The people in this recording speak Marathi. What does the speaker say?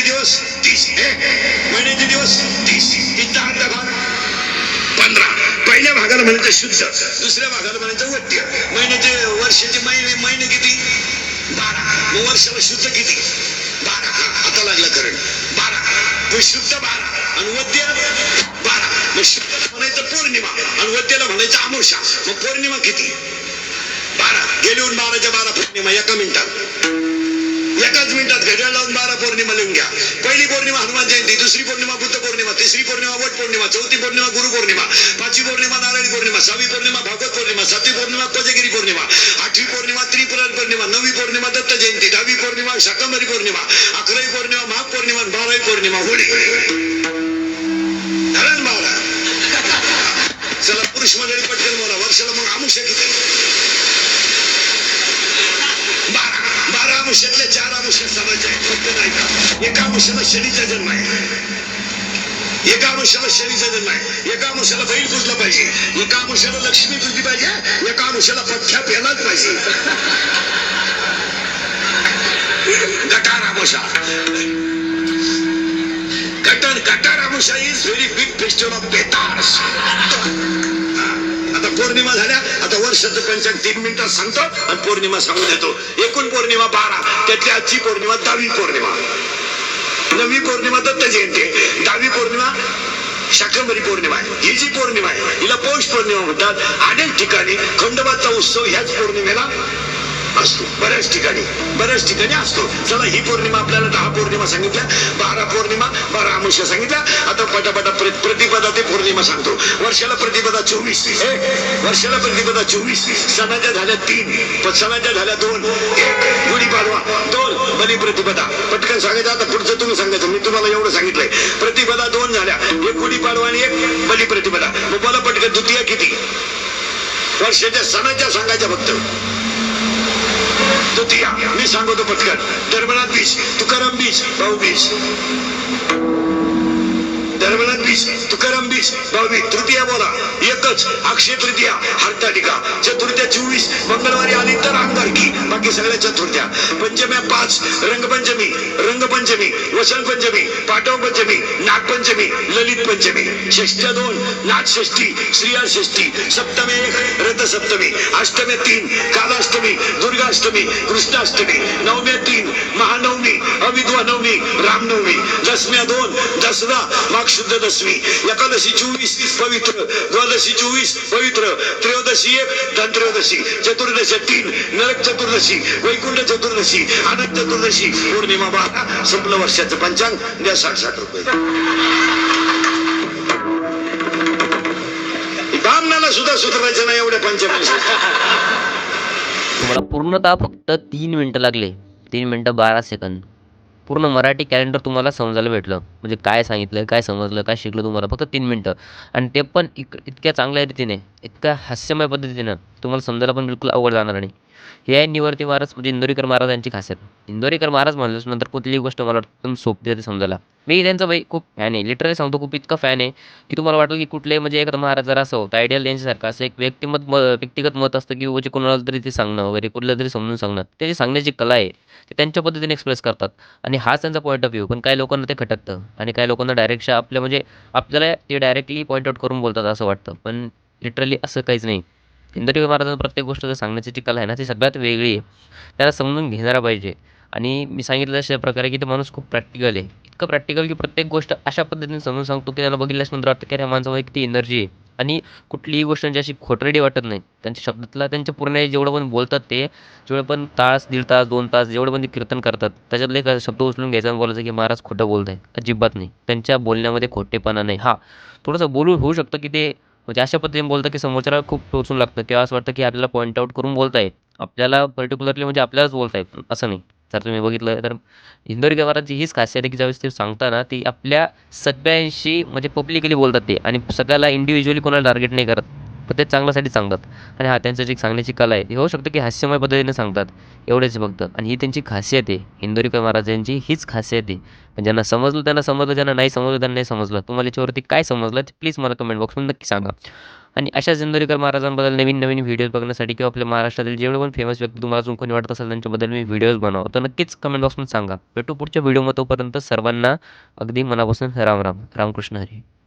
महिन्याचे दिवस तीस एक महिन्याचे दिवस तीस तीसचा अर्धा भाग पंधरा पहिल्या भागाला म्हणायचं शुद्ध. दुसऱ्या भागाला म्हणायचं वट्य. महिन्याचे वर्षाचे महिने महिने किती? बारा. मग वर्षाला शुद्ध किती? बारा. आता लागला करण. बारा. मग शुद्ध बारा. आणि वद्य? बारा. मग शुद्ध म्हणायचं पौर्णिमा. आणि वद्याला म्हणायचं अमोषा मग पौर्णिमा किती? बारा. गेली बाराच्या बारा पौर्णिमा. एका मिनिटात. एकाच मिनिटात घड्याळ लावून बारा पौर्णिमा लिहून घ्या. पहिली पौर्णिमा हनुमान जयंती दुसरी पौर्णिमा बुद्ध पौर्णिमा तिसरी पौर्णिमा वट पौर्णिमा चौथी पौर्णिमा गुरु पौर्णिमा पाचवी पौर्णिमा नारायण पौर्णिमा सहावी पौर्णिमा भागवत पौर्णिमा सातवी पौर्णिमा कोजगिरी पौर्णिमा आठवी पौर्णिमा त्रिपुराण पौर्णिमा नववी पौर्णिमा दत्त जयंती दहावी पौर्णिमा शाकंभरी पौर्णिमा अकरावी पौर्णिमा माघ पौर्णिमा बारावी पौर्णिमा होळी. धरण बारा चला पुरुष मंडळी पटकन बोला वर्षाला मग आमुष्य किती? बारा. बारा आमुष्यातल्या चार समाजात समाज फक्त नाही का एका अंशाला शनीचा जन्म आहे एका अंशाला शनीचा जन्म आहे एका अंशाला बैल पुजला पाहिजे एका अंशाला लक्ष्मी पुजली पाहिजे एका अंशाला पथ्या पेलाच पाहिजे Gatar Amosha gutter Gatar Amosha is very big festival of बेतार्स आता पौर्णिमा झाल्या आता शतकांच्या तीन मिनिटात सांगतो आणि पौर्णिमा सांगून देतो. एकूण पौर्णिमा बारा त्यातली आजची पौर्णिमा दहावी पौर्णिमा. नववी पौर्णिमा दत्त जयंती दहावी पौर्णिमा शाकंभरी पौर्णिमा आहे. ही जी पौर्णिमा आहे हिला पौष पौर्णिमा म्हणतात. अनेक ठिकाणी खंडोबाचा उत्सव ह्याच पौर्णिमेला असतो. बऱ्याच ठिकाणी बऱ्याच ठिकाणी असतो. चला ही पौर्णिमा आपल्याला दहा पौर्णिमा सांगितल्या बारा पौर्णिमा बारा अमुष्य सांगितल्या. आता पटापटा प्रतिपदा ते पौर्णिमा सांगतो. वर्षाला प्रतिपदा चोवीस. हे, वर्षाला प्रतिपदा चोवीस. सणाच्या झाल्या तीन सणाच्या झाल्या दोन. एक गुढीपाडवा दोन. बली प्रतिपदा. पटकन सांगायचं आता पुढचं तुम्ही सांगायचं. मी तुम्हाला एवढं सांगितलंय. प्रतिपदा दोन झाल्या. एक गुढीपाडवा आणि एक बली प्रतिपदा. मग बोला पटकन द्वितीय किती? वर्षाच्या सणाच्या सांगायच्या फक्त. तृतीया मी सांगतो पटकन. धर्मनाथ बीच तुकाराम बीच भाऊ बीच. धर्मनाथ बीच तुकाराम बीच भाऊ बीच. तृतीया बोला. एकच अक्षय तृतीया हरतालिका. चतुर्थ्या चोवीस मंगळवारी आली तर अंगारकी. बाकी सगळ्या चतुर्थ्या. पंचम्या पाच रंगपंचमी. रंगपंचमी वसंत पंचमी पाटव पंचमी नागपंचमी ललित पंचमी षष्ट्या दोन नागषष्ठी श्रीया षष्ठी सप्तमे एक रथसप्तमी. अष्टमी तीन कालाष्टमी. दुर्गाष्टमी कृष्णाष्टमी नवम्या तीन महानवमी अविद्वा नवमी रामनवमी दसम्या दोन दसरा माघ शुद्ध दशमी एकादशी चोवीस पवित्र द्वादशी चोवीस पवित्र त्रयोदशी एक धनत्रयोदशी चतुर्दशी तीन नरक चतुर्दशी वैकुंठ चतुर्दशी अनंत चतुर्दशी पौर्णिमा बारा संपलं वर्षाचं पंचांग द्या साठ साठ रुपये. ब्राह्मणाला सुद्धा सुधारायचं नाही एवढ्या पंचावन्न मला पूर्णतः फक्त तीन मिनटं लागले. तीन मिनटं बारा सेकंद. पूर्ण मराठी कॅलेंडर तुम्हाला समजायला भेटलं. म्हणजे काय सांगितलं काय समजलं काय शिकलं तुम्हाला फक्त तीन मिनटं. आणि ते पण इक इतक्या चांगल्या रीतीने इतक्या हास्यमय पद्धतीनं तुम्हाला समजायला पण बिलकुल अवघड जाणार नाही. हे आहे निवर्ती महाराज म्हणजे इंदोरीकर महाराजांची खासियत. इंदोरीकर महाराज म्हणल्यास नंतर कुठलीही गोष्ट मला वाटतं एकदम सोपी जाते समजायला. मी त्यांचा बाई खूप फॅन आहे. लिटरली सांगतो खूप इतका फॅन आहे की तुम्हाला वाटतं की कुठले म्हणजे एखादा महाराज जरा असं होतं आयडियल यांच्यासारखं असं एक व्यक्तिमत म व्यक्तिगत मत असतं की म्हणजे कोणाला तरी ते सांगणं वगैरे कुठलं तरी समजून सांगणं. त्याची सांगण्याची कला आहे ते त्यांच्या पद्धतीने एक्सप्रेस करतात. आणि हाच त्यांचा पॉईंट ऑफ व्ह्यू पण काही लोकांना ते खटकतं. आणि काही लोकांना डायरेक्टशा आपल्या म्हणजे आपल्याला ते डायरेक्टली पॉईंट आउट करून बोलतात असं वाटतं. पण लिटरली असं काहीच नाही. इंदोरी महाराजांना प्रत्येक गोष्ट जर सांगण्याची जी कला आहे ना ती सगळ्यात वेगळी आहे. त्याला समजून घेणारा पाहिजे. आणि मी सांगितलं अशा प्रकारे की ते माणूस खूप प्रॅक्टिकल आहे. इतकं प्रॅक्टिकल की प्रत्येक गोष्ट अशा पद्धतीने समजून सांगतो की त्याला बघितल्यास नंतर वाटतं की अरे माणसामध्ये किती एनर्जी आहे. आणि कुठलीही गोष्ट त्यांची अशी खोटरडी वाटत नाही. त्यांच्या शब्दातला त्यांच्या पूर्ण जेवढं पण बोलतात ते जेवढं पण तास दीड तास दोन तास जेवढं पण ते कीर्तन करतात त्याच्यातले एक शब्द उचलून घ्यायचा आणि बोलायचं की महाराज खोटं बोलत आहे अजिबात नाही. त्यांच्या बोलण्यामध्ये खोटेपणा नाही. हा थोडंसं बोलून होऊ शकतं की ते म्हणजे अशा पद्धतीने बोलतं की समोरच्याला खूप टोचून लागतं किंवा असं वाटतं की आपल्याला पॉईंट आउट करून बोलताय आपल्याला पर्टिक्युलरली म्हणजे आपल्यालाच बोलताय असं नाही. जर तुम्ही बघितलं तर इंदोरी गवाराची हीच खासियत आहे की ज्यावेळेस ते सांगताना ती आपल्या सगळ्यांशी म्हणजे पब्लिकली बोलतात ते आणि सगळ्याला इंडिव्हिज्युअली कोणाला टार्गेट नाही करत. पण ते चांगल्यासाठी सांगतात. आणि हा त्यांचं जी सांगण्याची कला आहे ती होऊ शकतं की हास्यमय पद्धतीने सांगतात. एवढेच फक्त. आणि ही त्यांची खासियत आहे. इंदोरीकर महाराजांची हीच खासियत आहे. पण ज्यांना समजलं त्यांना समजलं. ज्यांना नाही समजलं त्यांना नाही समजलं. तुम्हाला याच्यावरती काय समजलं ते प्लीज मला कमेंट बॉक्समध्ये नक्की सांगा. आणि अशा इंदोरीकर महाराजांबद्दल नवीन नवीन व्हिडिओज बघण्यासाठी किंवा आपल्या महाराष्ट्रातील जेवढे पण फेमस व्यक्ती तुम्हाला अजून कोणी वाटत असेल त्यांच्याबद्दल मी व्हिडिओज बनवा तर नक्कीच कमेंट बॉक्समध्ये सांगा. भेटू पुढच्या व्हिडिओमध्ये तोपर्यंत सर्वांना अगदी मनापासून राम राम. रामकृष्ण हरी.